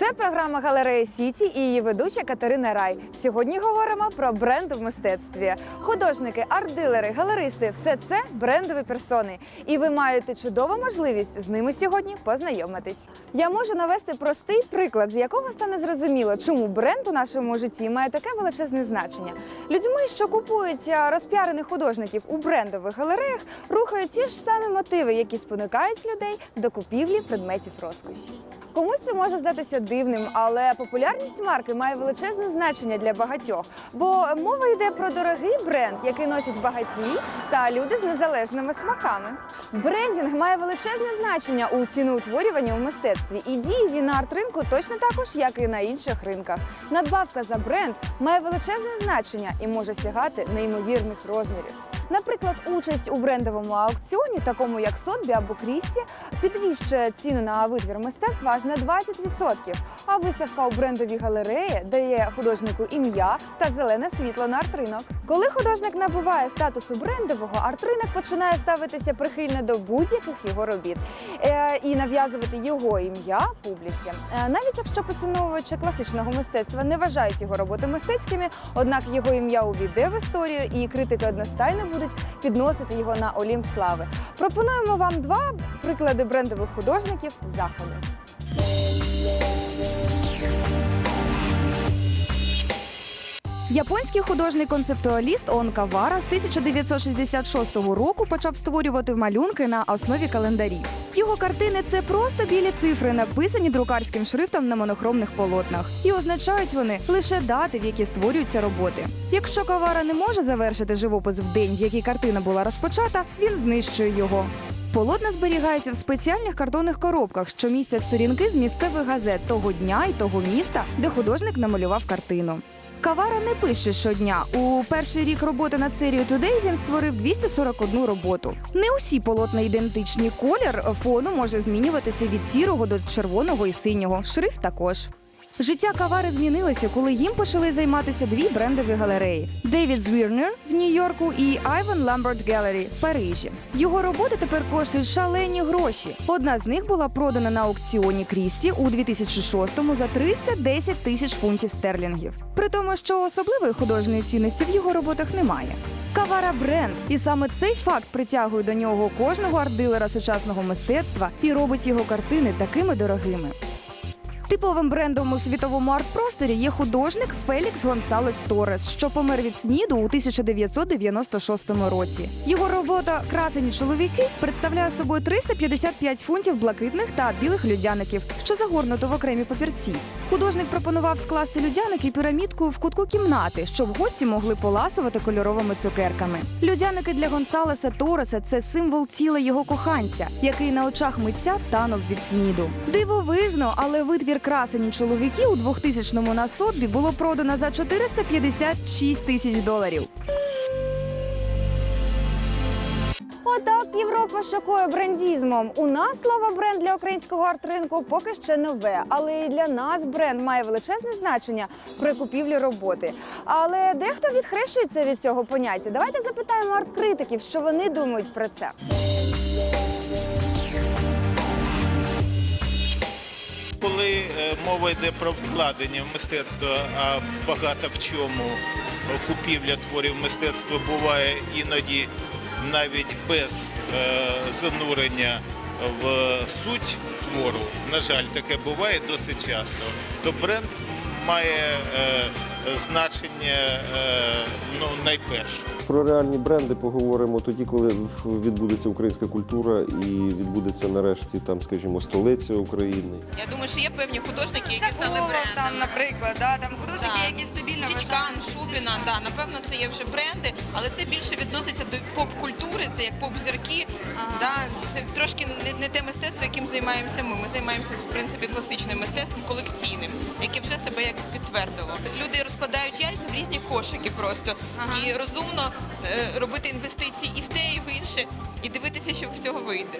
Це програма Галерея Сіті і її ведуча Катерина Рай. Сьогодні говоримо про бренд в мистецтві. Художники, арт-дилери, галеристи все це брендові персони. І ви маєте чудову можливість з ними сьогодні познайомитись. Я можу навести простий приклад, з якого стане зрозуміло, чому бренд у нашому житті має таке величезне значення. Людьми, що купують а, розпіарених художників у брендових галереях, рухають ті ж самі мотиви, які спонукають людей до купівлі предметів розкоші. Комусь це може здатися дивним, але популярність марки має величезне значення для багатьох, бо мова йде про дорогий бренд, який носять багаті та люди з незалежними смаками. Брендінг має величезне значення у ціноутворюванні у мистецтві, і діє він на арт-ринку точно також, як і на інших ринках. Надбавка за бренд має величезне значення і може сягати неймовірних розмірів. Наприклад, участь у брендовому аукціоні, такому як Сотбі або Крісті, підвищує ціну на витвір мистецтва аж на 20%. А виставка у брендовій галереї дає художнику ім'я та зелене світло на арт-ринок. Коли художник набуває статусу брендового, арт-ринок починає ставитися прихильно до будь-яких його робіт е, і нав'язувати його ім'я публіці. Е, навіть якщо поціновувачі класичного мистецтва не вважають його роботи мистецькими, однак його ім'я увійде в історію, і критики одностайно будуть підносити його на Олімп слави. Пропонуємо вам два приклади брендових художників заходу. Японський художник-концептуаліст Он Кавара з 1966 року почав створювати малюнки на основі календарів. Його картини це просто білі цифри, написані друкарським шрифтом на монохромних полотнах, і означають вони лише дати, в які створюються роботи. Якщо Кавара не може завершити живопис в день, в який картина була розпочата, він знищує його. Полотна зберігаються в спеціальних картонних коробках, що містять сторінки з місцевих газет того дня і того міста, де художник намалював картину. Кавара не пише щодня. У перший рік роботи над серією Today він створив 241 роботу. Не усі полотна ідентичні. Колір фону може змінюватися від сірого до червоного і синього. Шрифт також. Життя Кавари змінилося, коли їм почали займатися дві брендові галереї: Девід Звірнер в Нью-Йорку і Айван Ламберт Gallery в Парижі. Його роботи тепер коштують шалені гроші. Одна з них була продана на аукціоні Крісті у 2006-му за 310 тисяч фунтів стерлінгів. При тому, що особливої художньої цінності в його роботах немає. Кавара бренд, і саме цей факт притягує до нього кожного арт-дилера сучасного мистецтва і робить його картини такими дорогими. Типовим брендом у світовому арт-просторі є художник Фелікс Гонсалес Торес, що помер від сніду у 1996 році. Його робота Красені чоловіки представляє собою 355 фунтів блакитних та білих людяників, що загорнуто в окремі папірці. Художник пропонував скласти людяники пірамідкою в кутку кімнати, щоб гості могли поласувати кольоровими цукерками. Людяники для Гонсалеса Тореса це символ тіла його коханця, який на очах митця танув від сніду. Дивовижно, але витвір красені чоловіки у 2000-му на Сотбі було продано за 456 тисяч доларів. Отак Європа шокує брендізмом. У нас слово бренд для українського арт-ринку поки ще нове, але і для нас бренд має величезне значення при купівлі роботи. Але дехто відхрещується від цього поняття. Давайте запитаємо арт-критиків, що вони думають про це. Коли е, мова йде про вкладення в мистецтво, а багато в чому купівля творів мистецтва буває іноді навіть без е, занурення в суть твору, на жаль, таке буває досить часто, то бренд має е, значення е, ну, найперше. Про реальні бренди поговоримо тоді, коли відбудеться українська культура і відбудеться нарешті там, скажімо, столиця України. Я думаю, що є певні художники, які Це стали Колов, там, наприклад, да, там художники, Да. які стабільно Чичкан. Шубіна, да, напевно, це є вже бренди, але це більше відноситься до поп-культури, це як поп-зірки. Ага. Да, це трошки не, не те мистецтво, яким займаємося ми. Ми займаємося в принципі класичним мистецтвом, колекційним, яке вже себе як підтвердило. Люди розкладають яйця в різні кошики просто Ага. і розумно е, робити інвестиції і в те, і в інше, і дивитися, що всього вийде.